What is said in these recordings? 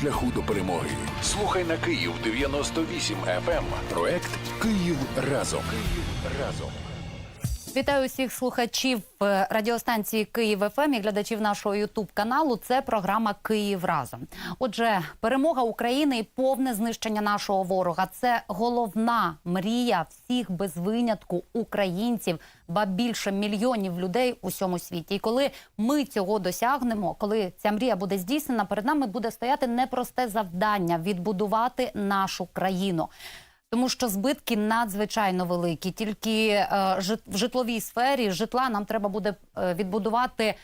шляху до перемоги. Слухай на Київ 98 FM. Проект Київ разом. Київ разом. Вітаю усіх слухачів е, радіостанції Київ ФМ і глядачів нашого Ютуб каналу. Це програма Київ разом. Отже, перемога України і повне знищення нашого ворога це головна мрія всіх без винятку українців, ба більше мільйонів людей у всьому світі. І коли ми цього досягнемо, коли ця мрія буде здійснена, перед нами буде стояти непросте завдання відбудувати нашу країну. Тому що збитки надзвичайно великі. Тільки е, в житловій сфері житла нам треба буде е, відбудувати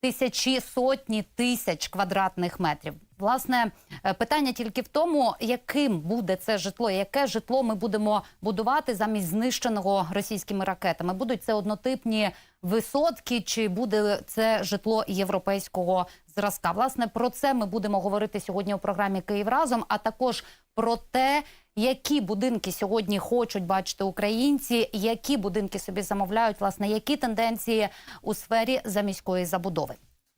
тисячі сотні тисяч квадратних метрів. Власне, е, питання тільки в тому, яким буде це житло, яке житло ми будемо будувати замість знищеного російськими ракетами. Будуть це однотипні висотки, чи буде це житло європейського зразка? Власне, про це ми будемо говорити сьогодні у програмі Київ разом, а також про те, які будинки сьогодні хочуть бачити українці, які будинки собі замовляють, власне, які тенденції у сфері заміської забудови.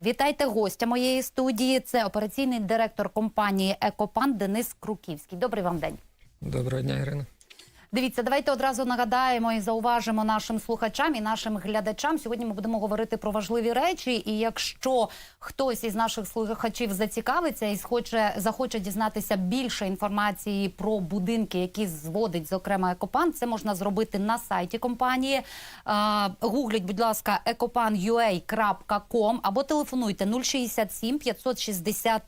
Вітайте гостя моєї студії. Це операційний директор компанії Екопан Денис Круківський. Добрий вам день. Доброго дня, Ірина. Дивіться, давайте одразу нагадаємо і зауважимо нашим слухачам і нашим глядачам. Сьогодні ми будемо говорити про важливі речі. І якщо хтось із наших слухачів зацікавиться і схоче захоче дізнатися більше інформації про будинки, які зводить зокрема екопан, це можна зробити на сайті компанії. Гугліть, будь ласка, ecopan.ua.com або телефонуйте 067 560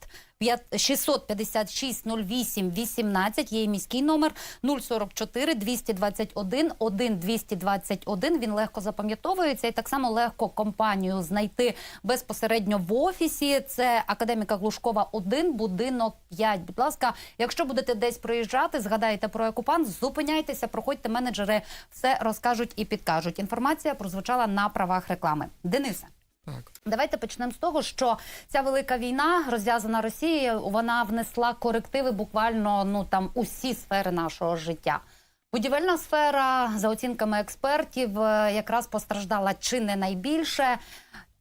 656 08 18, є і міський номер 044 221 1 221. Він легко запам'ятовується і так само легко компанію знайти безпосередньо в офісі. Це академіка Глушкова 1, будинок 5. Будь ласка, якщо будете десь проїжджати, згадайте про екупант, зупиняйтеся, проходьте менеджери, все розкажуть і підкажуть. Інформація прозвучала на правах реклами. Денисе. Так, Давайте почнемо з того, що ця велика війна розв'язана Росією, вона внесла корективи буквально ну там усі сфери нашого життя. Будівельна сфера, за оцінками експертів, е, якраз постраждала чи не найбільше.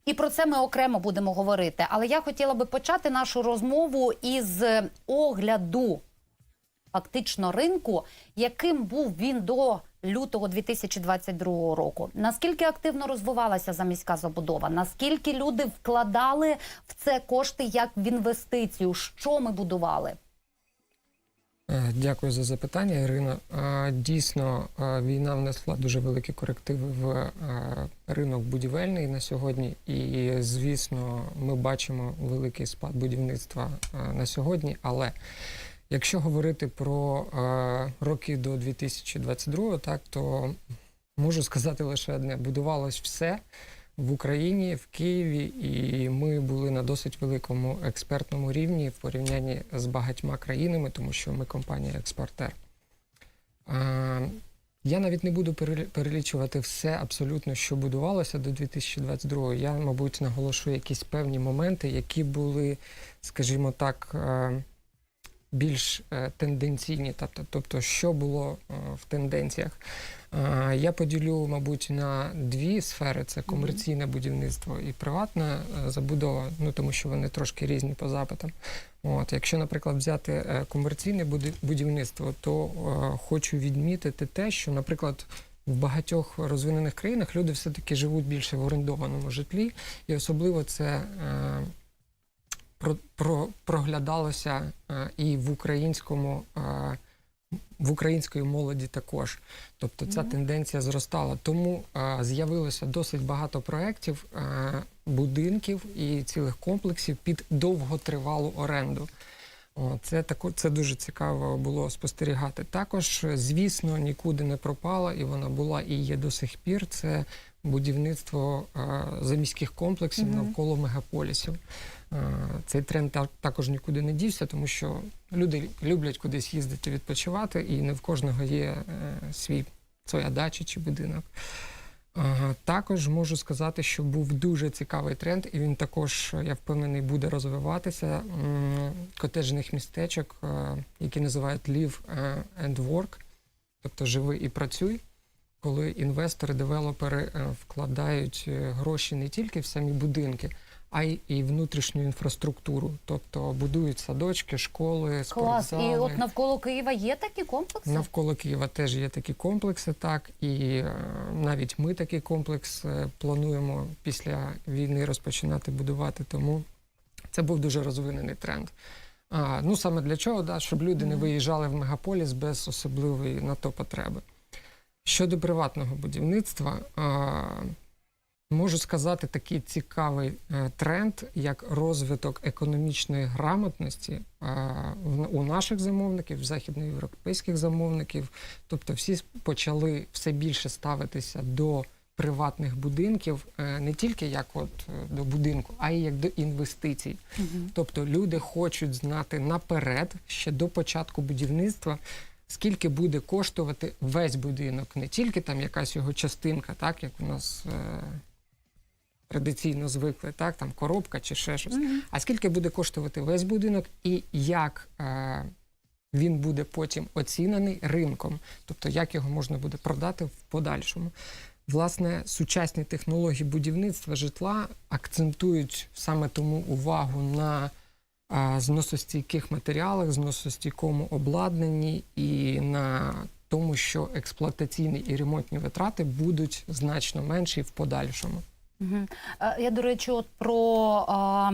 І про це ми окремо будемо говорити. Але я хотіла би почати нашу розмову із огляду фактично ринку, яким був він до лютого 2022 року. Наскільки активно розвивалася заміська забудова? Наскільки люди вкладали в це кошти як в інвестицію? Що ми будували? е, дякую за запитання, Ірина. Е, Дійсно, е, війна внесла дуже великі корективи в ринок будівельний на сьогодні. І, звісно, ми бачимо великий спад будівництва на сьогодні. Але якщо говорити про е, роки до 2022, так то можу сказати лише одне: будувалось все. в Україні, в Києві, і ми були на досить великому експертному рівні в порівнянні з багатьма країнами, тому що ми компанія-експортер. А, Я навіть не буду перелічувати все абсолютно, що будувалося до 2022. Я, мабуть, наголошу якісь певні моменти, які були, скажімо так, е, більш е, тенденційні, тобто, тобто що було е, в тенденціях. Я поділю, мабуть, на дві сфери: це комерційне будівництво і приватна е, забудова, ну тому що вони трошки різні по запитам. От, якщо, наприклад, взяти комерційне будівництво, то хочу відмітити те, що, наприклад, в багатьох розвинених країнах люди все-таки живуть більше в орендованому житлі, і особливо це про, про, проглядалося е, і в українському. Е, в української молоді також, тобто ця тенденція зростала. Тому е, з'явилося досить багато проєктів, е, будинків і цілих комплексів під довготривалу оренду. О, це тако, це дуже цікаво було спостерігати. Також, звісно, нікуди не пропала, і вона була і є до сих пір. Це будівництво е, заміських комплексів навколо мегаполісів. Е, Цей тренд також нікуди не дівся, тому що люди люблять кудись їздити відпочивати, і не в кожного є е, свій своя дача чи будинок. Також можу сказати, що був дуже цікавий тренд, і він також, я впевнений, буде розвиватися м, котеджних містечок, які називають Live and Work, тобто живи і працюй, коли інвестори, девелопери е, вкладають е, гроші не тільки в самі будинки, а й і внутрішню інфраструктуру. Тобто будують садочки, школи, Клас. І от навколо Києва є такі комплекси? Навколо Києва теж є такі комплекси, так і е, навіть ми такий комплекс плануємо після війни розпочинати будувати. Тому це був дуже розвинений тренд. А, ну саме для чого? Да, щоб люди не виїжджали в мегаполіс без особливої на то потреби. Щодо приватного будівництва, можу сказати такий цікавий е, тренд, як розвиток економічної грамотності у наших замовників, західноєвропейських замовників. Тобто всі почали все більше ставитися до приватних будинків е, не тільки як от е, до будинку, а й як до інвестицій. Мгм. Тобто люди хочуть знати наперед, ще до початку будівництва, скільки буде коштувати весь будинок, не тільки там якась його частинка, так як у нас е, традиційно звикли, так там коробка чи ще щось. Мгм. А скільки буде коштувати весь будинок і як е, він буде потім оцінений ринком, тобто як його можна буде продати в подальшому. Власне, сучасні технології будівництва житла акцентують саме тому увагу на зносостійких матеріалах, зносостійкому обладнанні і на тому, що експлуатаційні і ремонтні витрати будуть значно менші в подальшому. Я, до речі, от про а,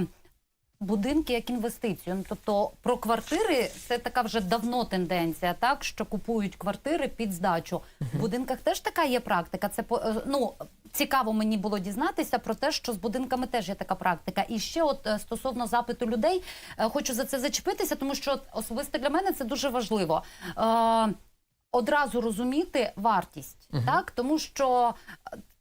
будинки як інвестицію. Ну, Тобто про квартири це така вже давно тенденція, так що купують квартири під здачу. В будинках теж така є практика. Це е, ну. Цікаво мені було дізнатися про те, що з будинками теж є така практика. І ще, от е, стосовно запиту людей, е, хочу за це зачепитися, тому що особисто для мене це дуже важливо. Е, одразу розуміти вартість, Мгм. так тому що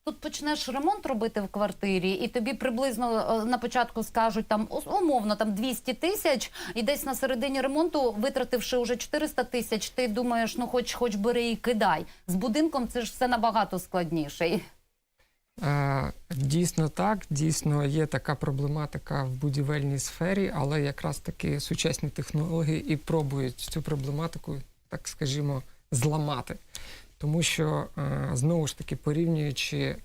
тут почнеш ремонт робити в квартирі, і тобі приблизно на початку скажуть там умовно там 200 тисяч, і десь на середині ремонту, витративши вже 400 тисяч, ти думаєш, ну хоч хоч бери і кидай. З будинком це ж все набагато складніше. Е, Дійсно так, дійсно є така проблематика в будівельній сфері, але якраз таки сучасні технології і пробують цю проблематику, так скажімо, зламати. Тому що е, знову ж таки порівнюючи е,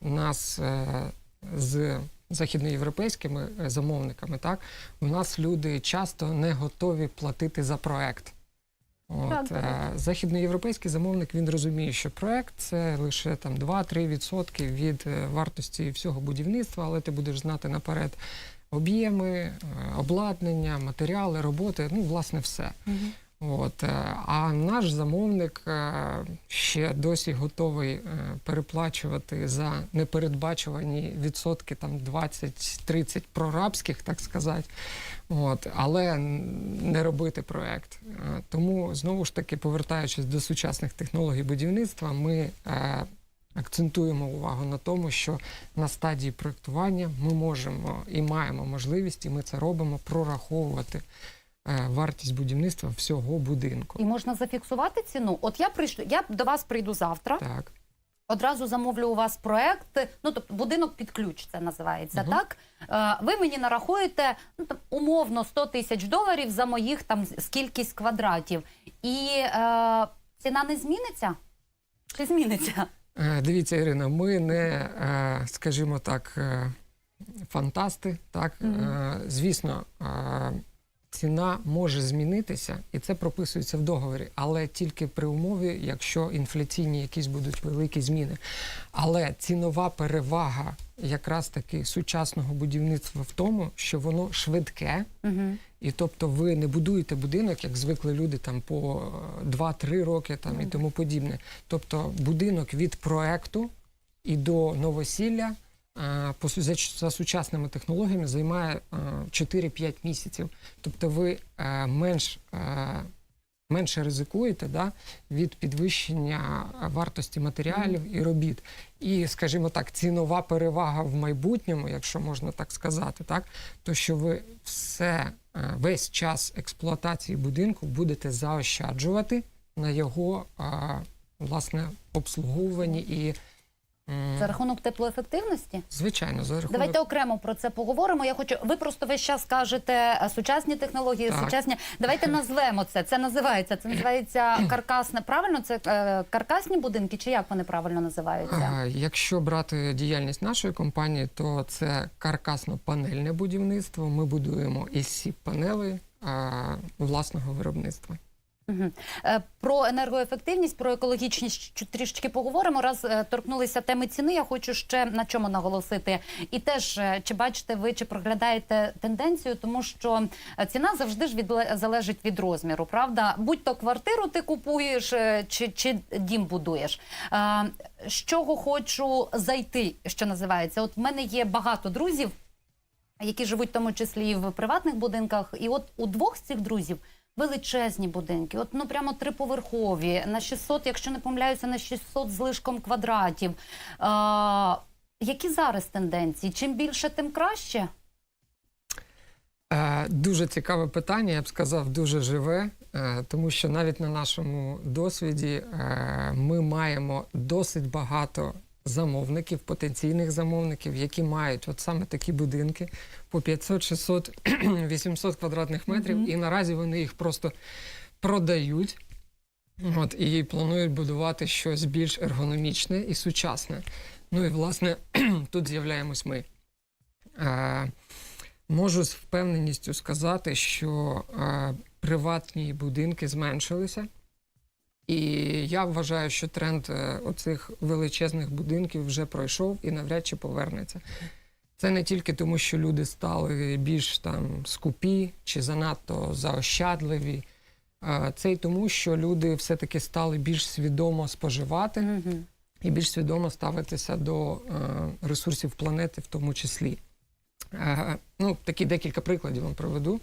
нас з західноєвропейськими замовниками, так у нас люди часто не готові платити за проект. От, Так, е, західноєвропейський замовник він розуміє, що проект це лише там 2-3% від е, вартості всього будівництва, але ти будеш знати наперед об'єми, е, обладнання, матеріали, роботи, ну, власне, все. От, е, а наш замовник е, ще досі готовий е, переплачувати за непередбачувані відсотки там 20-30 прорабських, так сказати, от, але не робити проект. Тому знову ж таки, повертаючись до сучасних технологій будівництва, ми акцентуємо увагу на тому, що на стадії проектування ми можемо і маємо можливість, і ми це робимо, прораховувати вартість будівництва всього будинку. І можна зафіксувати ціну. От я прийшла, я до вас прийду завтра. Так, Одразу замовлю у вас проект. Ну тобто будинок під ключ це називається. Мгм. Так Е, ви мені нарахуєте ну там умовно 100 тисяч доларів за моїх там з- кількість квадратів, і е, ціна не зміниться? Чи зміниться? Е, дивіться, Ірина, ми не, е, скажімо так, е, фантасти. Так. Е, звісно, е, ціна може змінитися, і це прописується в договорі, але тільки при умові, якщо інфляційні якісь будуть великі зміни. Але цінова перевага якраз таки сучасного будівництва в тому, що воно швидке. Угу. І тобто ви не будуєте будинок, як звикли люди там по е, 2-3 роки там, і тому подібне. Тобто будинок від проекту і до новосілля е, за, за сучасними технологіями займає е, 4-5 місяців. Тобто ви е, менш, е, менше ризикуєте да, від підвищення вартості матеріалів і робіт. І, скажімо так, цінова перевага в майбутньому, якщо можна так сказати, так, то що ви все, е, весь час експлуатації будинку будете заощаджувати на його е, власне обслуговуванні і За рахунок теплоефективності? Звичайно, за рахунок Давайте окремо про це поговоримо. Я хочу. Ви просто весь час кажете е, сучасні технології, Так. сучасні. Давайте назвемо це. Це називається. Це називається каркасне. Правильно, це е, каркасні будинки, чи як вони правильно називаються? Якщо брати діяльність нашої компанії, то це каркасно-панельне будівництво. Ми будуємо із сіп панели власного виробництва. Е, Про енергоефективність, про екологічність трішечки поговоримо. Раз е, торкнулися теми ціни. Я хочу ще на чому наголосити. І теж е, чи бачите ви, чи проглядаєте тенденцію, тому що ціна завжди ж від залежить від розміру, правда? Будь то квартиру ти купуєш чи, чи дім будуєш. З чого хочу зайти, що називається? От в мене є багато друзів, які живуть в тому числі і в приватних будинках. І от у двох з цих друзів величезні будинки, от ну прямо триповерхові, на 600, якщо не помиляюся, на 600 з лишком квадратів. А, які зараз тенденції? Чим більше, тим краще? Е, Дуже цікаве питання, я б сказав, дуже живе, е, тому що навіть на нашому досвіді е, ми маємо досить багато замовників, потенційних замовників, які мають от саме такі будинки по 500, 600, 800 квадратних метрів, Мгм. і наразі вони їх просто продають. От, і планують будувати щось більш ергономічне і сучасне. Ну і власне тут з'являємось ми. Е, Можу з впевненістю сказати, що е, приватні будинки зменшилися, і я вважаю, що тренд е, оцих величезних будинків вже пройшов і навряд чи повернеться. Це не тільки тому, що люди стали більш там скупі чи занадто заощадливі. Це й тому, що люди все-таки стали більш свідомо споживати і більш свідомо ставитися до е, ресурсів планети, в тому числі. Е, ну, такі декілька прикладів вам приведу.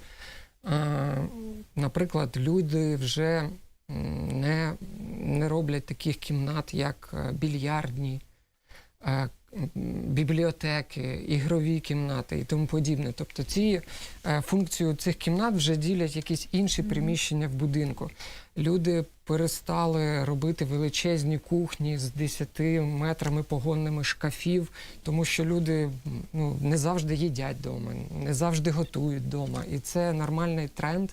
Е, наприклад, люди вже не, не роблять таких кімнат, як е, більярдні, е, бібліотеки, ігрові кімнати і тому подібне. Тобто ці е, функцію цих кімнат вже ділять якісь інші приміщення в будинку. Люди перестали робити величезні кухні з 10 метрами погонними шкафів, тому що люди ну, не завжди їдять вдома, не завжди готують вдома. І це нормальний тренд.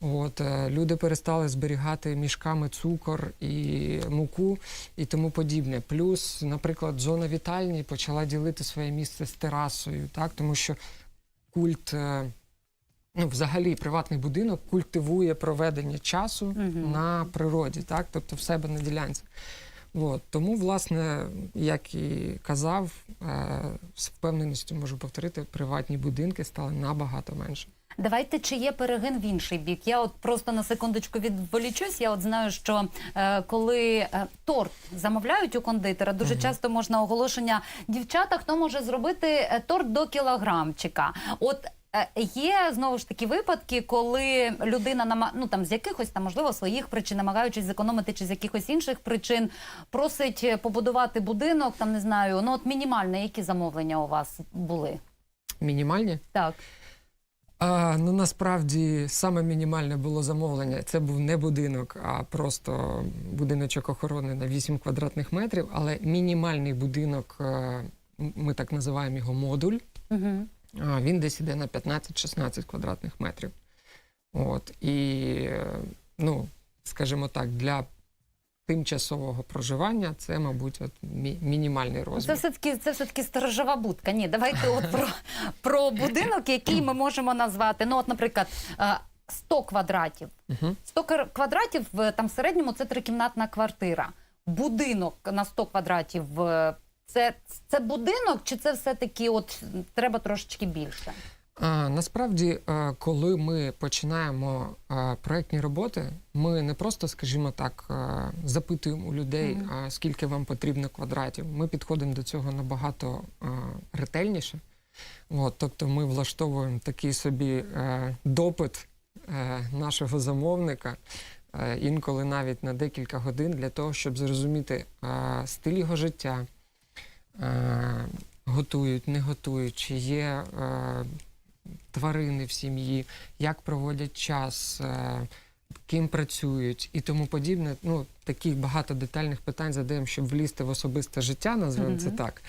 От, е, люди перестали зберігати мішками цукор і муку і тому подібне. Плюс, наприклад, зона вітальні почала ділити своє місце з терасою, так, тому що культ. е, Ну, взагалі, приватний будинок культивує проведення часу Мгм. на природі, так, тобто в себе на ділянці. От. Тому, власне, як і казав, е, з впевненістю можу повторити, приватні будинки стали набагато менше. Давайте чи є перегин в інший бік. Я от просто на секундочку відволічусь. Я от знаю, що е, коли е, торт замовляють у кондитера, дуже часто можна оголошення дівчата, хто може зробити е, торт до кілограмчика. От е, є знову ж таки випадки, коли людина нама... ну там з якихось там можливо своїх причин, намагаючись зекономити чи з якихось інших причин, просить побудувати будинок. Там не знаю, ну от мінімальне, які замовлення у вас були? Мінімальні? Так. А, ну насправді саме мінімальне було замовлення. Це був не будинок, а просто будиночок охорони на 8 квадратних метрів. Але мінімальний будинок, е, ми так називаємо його модуль. Угу. Він десь іде на 15-16 квадратних метрів. От, і, е, ну, скажімо так, для тимчасового проживання це, мабуть, от мі- мінімальний Це все таки це все таки сторожова будка. Ні, давайте от про, про будинок, який ми можемо назвати. Ну, от, наприклад, е, 100 квадратів. Мгм. 100 квадратів в там в середньому це трикімнатна квартира. Будинок на 100 квадратів. е, Це, це будинок, чи це все-таки от треба трошечки більше? Насправді, коли ми починаємо проектні роботи, ми не просто, скажімо так, запитуємо у людей, скільки вам потрібно квадратів. Ми підходимо до цього набагато ретельніше. От, тобто ми влаштовуємо такий собі е, допит е, нашого замовника, е, інколи навіть на декілька годин, для того, щоб зрозуміти стиль його життя, готують, не готують, чи є. Е, тварини в сім'ї, як проводять час, е, ким працюють і тому подібне. Ну, таких багато детальних питань задаємо, щоб влізти в особисте життя, назвемо це так.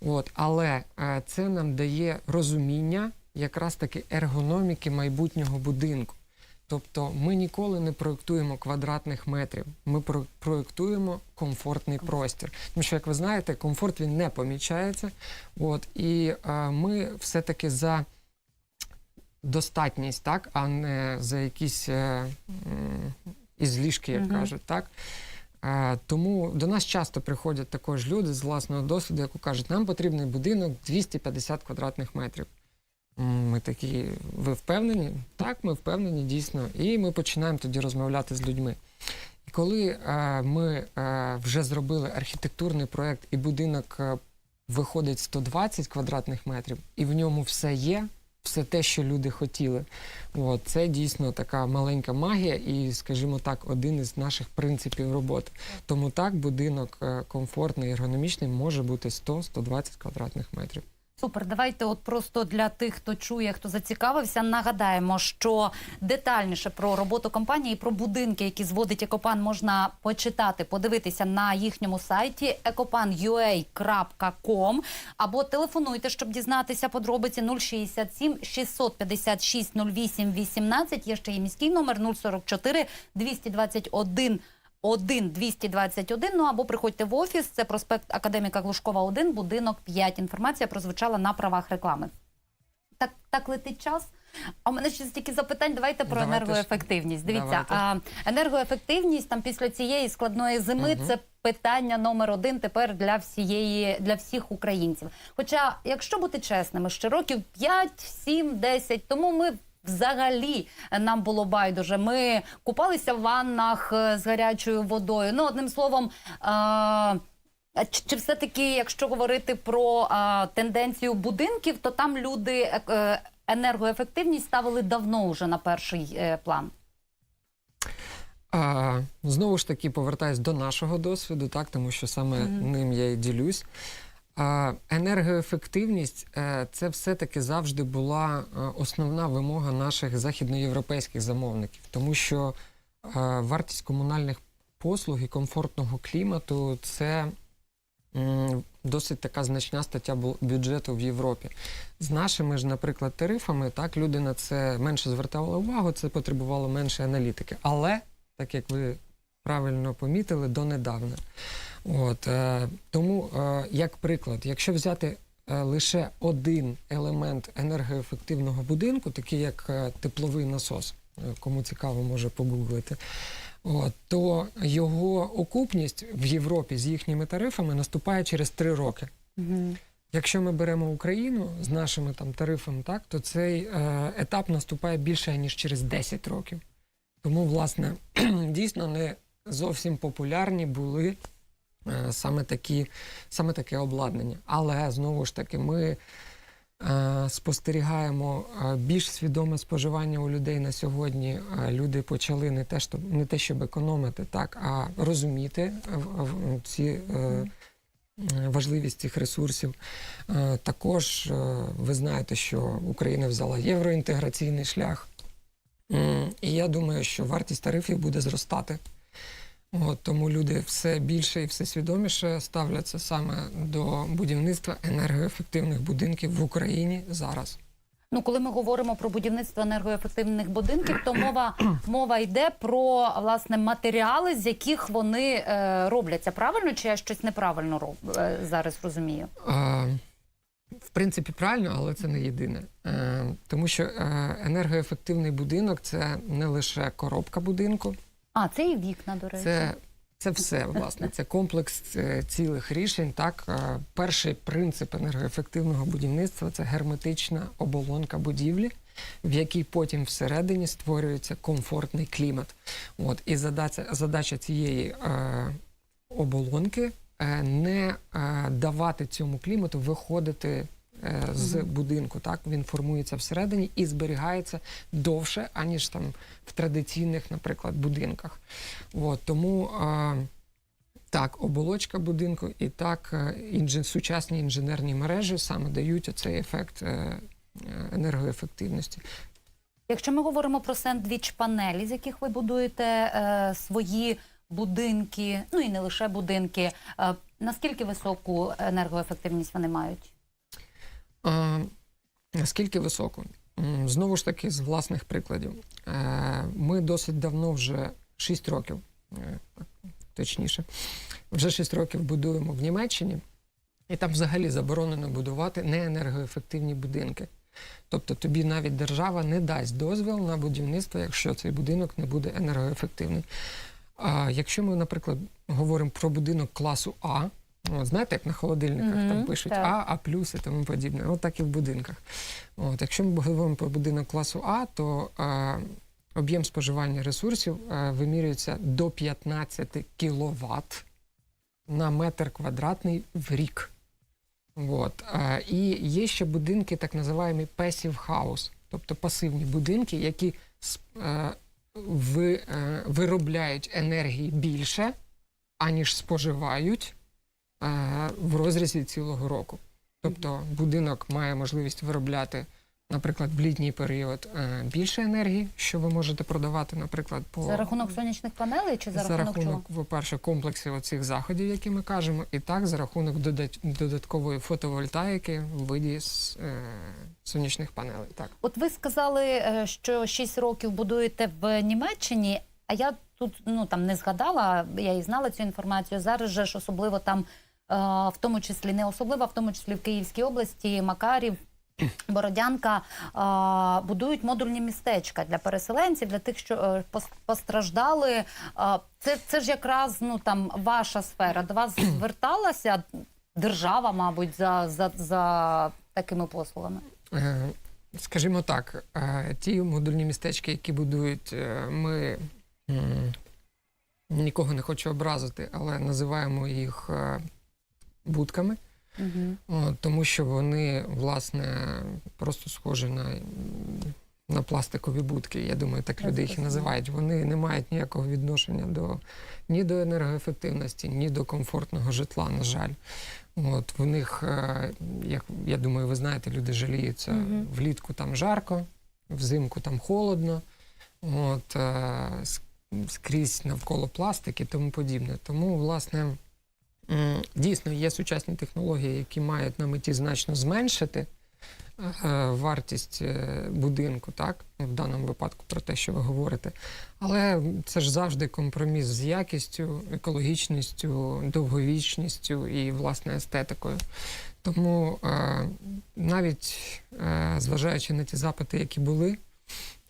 От, але е, це нам дає розуміння якраз таки ергономіки майбутнього будинку. Тобто ми ніколи не проєктуємо квадратних метрів, ми про- проєктуємо комфортний простір. Тому що, як ви знаєте, комфорт він не помічається. От, і е, ми все-таки за достатність, так, а не за якісь е, м, ізлішки, як Мгм. кажуть, так. Е, Тому до нас часто приходять також люди з власного досвіду, які кажуть, нам потрібний будинок 250 квадратних метрів. Ми такі, ви впевнені? Так, ми впевнені, дійсно. І ми починаємо тоді розмовляти з людьми. І коли е, ми е, вже зробили архітектурний проєкт, і будинок е, виходить 120 квадратних метрів, і в ньому все є, все те, що люди хотіли. От, це дійсно така маленька магія, і, скажімо так, один із наших принципів роботи. Тому так, будинок е, комфортний, ергономічний може бути 100-120 квадратних метрів. Супер, давайте от просто для тих, хто чує, хто зацікавився, нагадаємо, що детальніше про роботу компанії, про будинки, які зводить Екопан, можна почитати, подивитися на їхньому сайті ecopan.ua.com або телефонуйте, щоб дізнатися подробиці 067 656 08 18. Є ще і міський номер 044 221 1 221, ну або приходьте в офіс, це проспект Академіка Глушкова 1, будинок 5. Інформація прозвучала на правах реклами. Так, так летить час. А у мене ще стільки запитань. Давайте про Давайте енергоефективність. Дивіться, а, енергоефективність там після цієї складної зими Мгм. це питання номер один тепер для всієї для всіх українців. Хоча, якщо бути чесними, ще років 5, 7, 10 тому ми. Взагалі нам було байдуже. Ми купалися в ваннах е, з гарячою водою. Ну, одним словом, а чи, чи все-таки, якщо говорити про а, тенденцію будинків, то там люди е, е, енергоефективність ставили давно вже на перший е, план. А, знову ж таки, повертаюсь до нашого досвіду, так, тому що саме Мгм. ним я і ділюсь. Енергоефективність е, це все-таки завжди була е, основна вимога наших західноєвропейських замовників, тому що е, вартість комунальних послуг і комфортного клімату це досить така значна стаття бюджету в Європі. З нашими ж, наприклад, тарифами, так, люди на це менше звертали увагу, це потребувало менше аналітики. Але, так як ви правильно помітили, донедавна. От, е, тому, е, як приклад, якщо взяти е, лише один елемент енергоефективного будинку, такий як е, тепловий насос, е, кому цікаво, може погуглити, от, то його окупність в Європі з їхніми тарифами наступає через три роки. Якщо ми беремо Україну з нашими там тарифами, так то цей е, етап наступає більше ніж через 10 років. Тому, власне, дійсно не зовсім популярні були саме такі, саме таке обладнання. Але знову ж таки, ми е, спостерігаємо е, більш свідоме споживання у людей на сьогодні. Е, люди почали не те, що не те, щоб економити, так, а розуміти е, ці. Е, е, Важливість цих ресурсів. Е, Також е, ви знаєте, що Україна взяла євроінтеграційний шлях. І я думаю, що вартість тарифів буде зростати. От, тому люди все більше і все свідоміше ставляться саме до будівництва енергоефективних будинків в Україні зараз. Ну, коли ми говоримо про будівництво енергоефективних будинків, то мова мова йде про власне матеріали, з яких вони е, робляться. Правильно чи я щось неправильно роб, е, зараз розумію? А, В принципі, правильно, але це не єдине. Е, Тому що е, енергоефективний будинок це не лише коробка будинку, А це і вікна, до речі. Це, це все, власне, це комплекс е, цілих рішень. Так, Е, перший принцип енергоефективного будівництва це герметична оболонка будівлі, в якій потім всередині створюється комфортний клімат. От і задача, задача цієї е, оболонки е, не е, давати цьому клімату виходити. Е, З будинку так він формується всередині і зберігається довше, аніж там в традиційних, наприклад, будинках. От, тому е, так, оболочка будинку і так е, інжен, сучасні інженерні мережі саме дають оцей ефект енергоефективності. Якщо ми говоримо про сендвіч панелі, з яких ви будуєте е, свої будинки, ну і не лише будинки, е, наскільки високу енергоефективність вони мають? Наскільки високо? Знову ж таки, з власних прикладів. Е, Ми досить давно, вже 6 років, е, точніше, вже 6 років будуємо в Німеччині, і там взагалі заборонено будувати неенергоефективні будинки. Тобто тобі навіть держава не дасть дозвіл на будівництво, якщо цей будинок не буде енергоефективний. А якщо ми, наприклад, говоримо про будинок класу А, от, знаєте, як на холодильниках Мгм, там пишуть так. А, А плюс і тому подібне. От так і в будинках. От, якщо ми говоримо про будинок класу А, то е, об'єм споживання ресурсів е, вимірюється до 15 кВт на метр квадратний в рік. От. Е, і є ще будинки, так називаємо passive house, тобто пасивні будинки, які е, ви, е, виробляють енергії більше, аніж споживають в розрізі цілого року. Тобто будинок має можливість виробляти, наприклад, в літній період е, більше енергії, що ви можете продавати, наприклад, по За рахунок сонячних панелей чи за, за рахунок, рахунок, чого? по-перше, комплексів оцих заходів, які ми кажемо, і так за рахунок додаткової фотовольтаїки в виді е, сонячних панелей. Так. От ви сказали, е, що 6 років будуєте в Німеччині, а я тут ну там не згадала, я і знала цю інформацію. Зараз же ж особливо там, е, в тому числі не особливо, в тому числі в Київській області, Макарів. Бородянка е, будують модульні містечка для переселенців, для тих, що е, постраждали. Е, це, це ж якраз ну там ваша сфера. До вас зверталася держава, мабуть, за, за, за такими послугами. Е, Скажімо так, е, ті модульні містечки, які будують, е, ми нікого не хочу образити, але називаємо їх е, будками. Угу. От, тому що вони, власне, просто схожі на, на пластикові будки. Я думаю, так люди їх і називають. Вони не мають ніякого відношення до ні до енергоефективності, ні до комфортного житла, на жаль. От, в них, е, як я думаю, ви знаєте, люди жаліються Мгм. влітку там жарко, взимку там холодно. От, е, скрізь навколо пластик і тому подібне. Тому, власне, дійсно є сучасні технології, які мають на меті значно зменшити е, вартість е, будинку, так? В даному випадку про те, що ви говорите. Але це ж завжди компроміс з якістю, екологічністю, довговічністю і, власне, естетикою. Тому е, навіть зважаючи на ті запити, які були,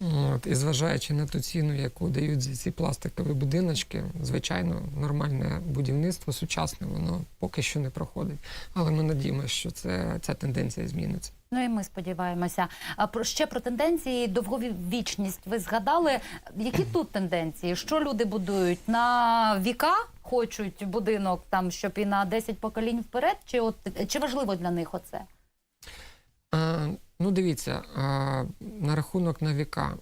От, і зважаючи на ту ціну, яку дають за ці пластикові будиночки, звичайно, нормальне будівництво сучасне, воно поки що не проходить. Але ми надіємося, що це, ця тенденція зміниться. Ну і ми сподіваємося. А про ще про тенденції довговічність. Ви згадали, які тут тенденції? Що люди будують на віка? Хочуть будинок там, щоб і на 10 поколінь вперед? Чи от чи важливо для них оце? Ну, дивіться, на рахунок на віка.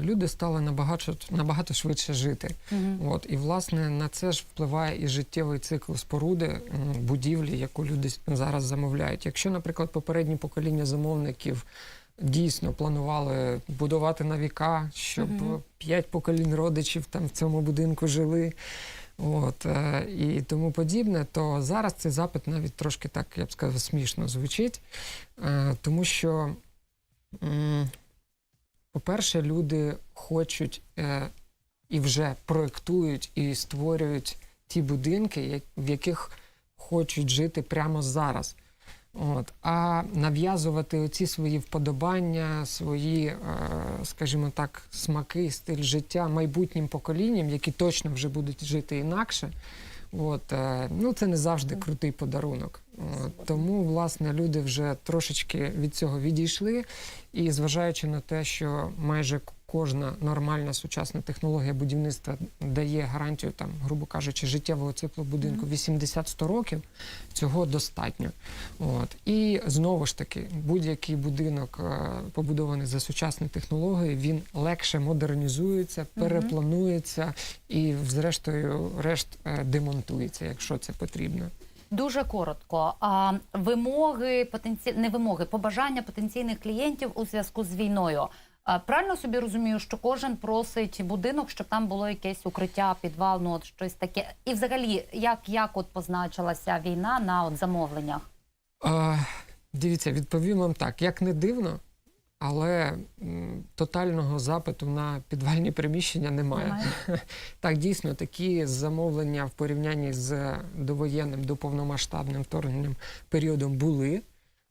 Люди стали набагато, набагато швидше жити. Угу. От, і власне на це ж впливає і життєвий цикл споруди будівлі, яку люди зараз замовляють. Якщо, наприклад, попередні покоління замовників дійсно планували будувати на віка, щоб Мгм. п'ять поколінь родичів там в цьому будинку жили. От, е, і тому подібне, то зараз цей запит навіть трошки так, я б сказав, смішно звучить, е, тому що, по-перше, люди хочуть е, і вже проектують і створюють ті будинки, в яких хочуть жити прямо зараз. От. А нав'язувати оці свої вподобання, свої, е, скажімо так, смаки, стиль життя майбутнім поколінням, які точно вже будуть жити інакше. От, е, ну, це не завжди крутий подарунок. От, тому, власне, люди вже трошечки від цього відійшли. І зважаючи на те, що майже кожна нормальна сучасна технологія будівництва дає гарантію, там, грубо кажучи, життєвого циклу будинку 80-100 років, цього достатньо. От. І знову ж таки, будь-який будинок, е, побудований за сучасні технології, він легше модернізується, перепланується і, зрештою, решт е, демонтується, якщо це потрібно. Дуже коротко. А вимоги потенці... не вимоги, побажання потенційних клієнтів у зв'язку з війною. Правильно собі розумію, що кожен просить будинок, щоб там було якесь укриття, підвал, ну от щось таке. І взагалі, як, як от позначилася війна на от замовленнях? А, дивіться, відповім вам так. Як не дивно, але м, тотального запиту на підвальні приміщення немає. Немає? Так, дійсно, такі замовлення в порівнянні з довоєнним до повномасштабним вторгненням періодом були.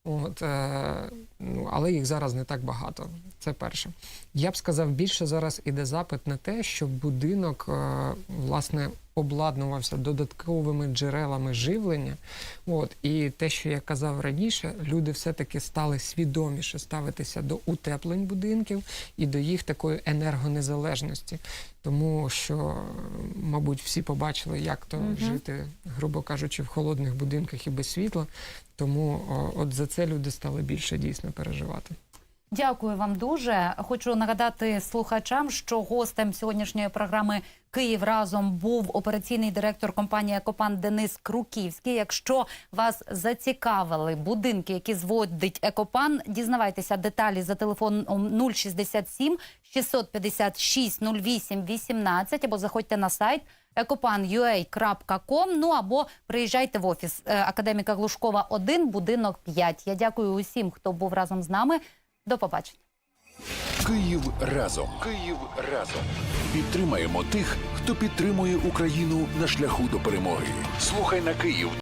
От, е, ну, але їх зараз не так багато. Це перше. Я б сказав, більше зараз іде запит на те, щоб будинок е, власне обладнувався додатковими джерелами живлення. От, і те, що я казав раніше, люди все-таки стали свідоміше ставитися до утеплень будинків і до їх такої енергонезалежності. Тому що, мабуть, всі побачили, як то Мгм. жити, грубо кажучи, в холодних будинках і без світла. Тому от за це люди стали більше дійсно переживати. Дякую вам дуже. Хочу нагадати слухачам, що гостем сьогоднішньої програми Київ разом був операційний директор компанії Екопан Денис Круківський. Якщо вас зацікавили будинки, які зводить Екопан, дізнавайтеся деталі за телефоном 067 656 08 18 або заходьте на сайт ecopan.ua.com, ну або приїжджайте в офіс е, академіка Глушкова 1, будинок 5. Я дякую усім, хто був разом з нами. До побачення. Київ разом. Київ разом. Підтримаємо тих, хто підтримує Україну на шляху до перемоги. Слухай на Київ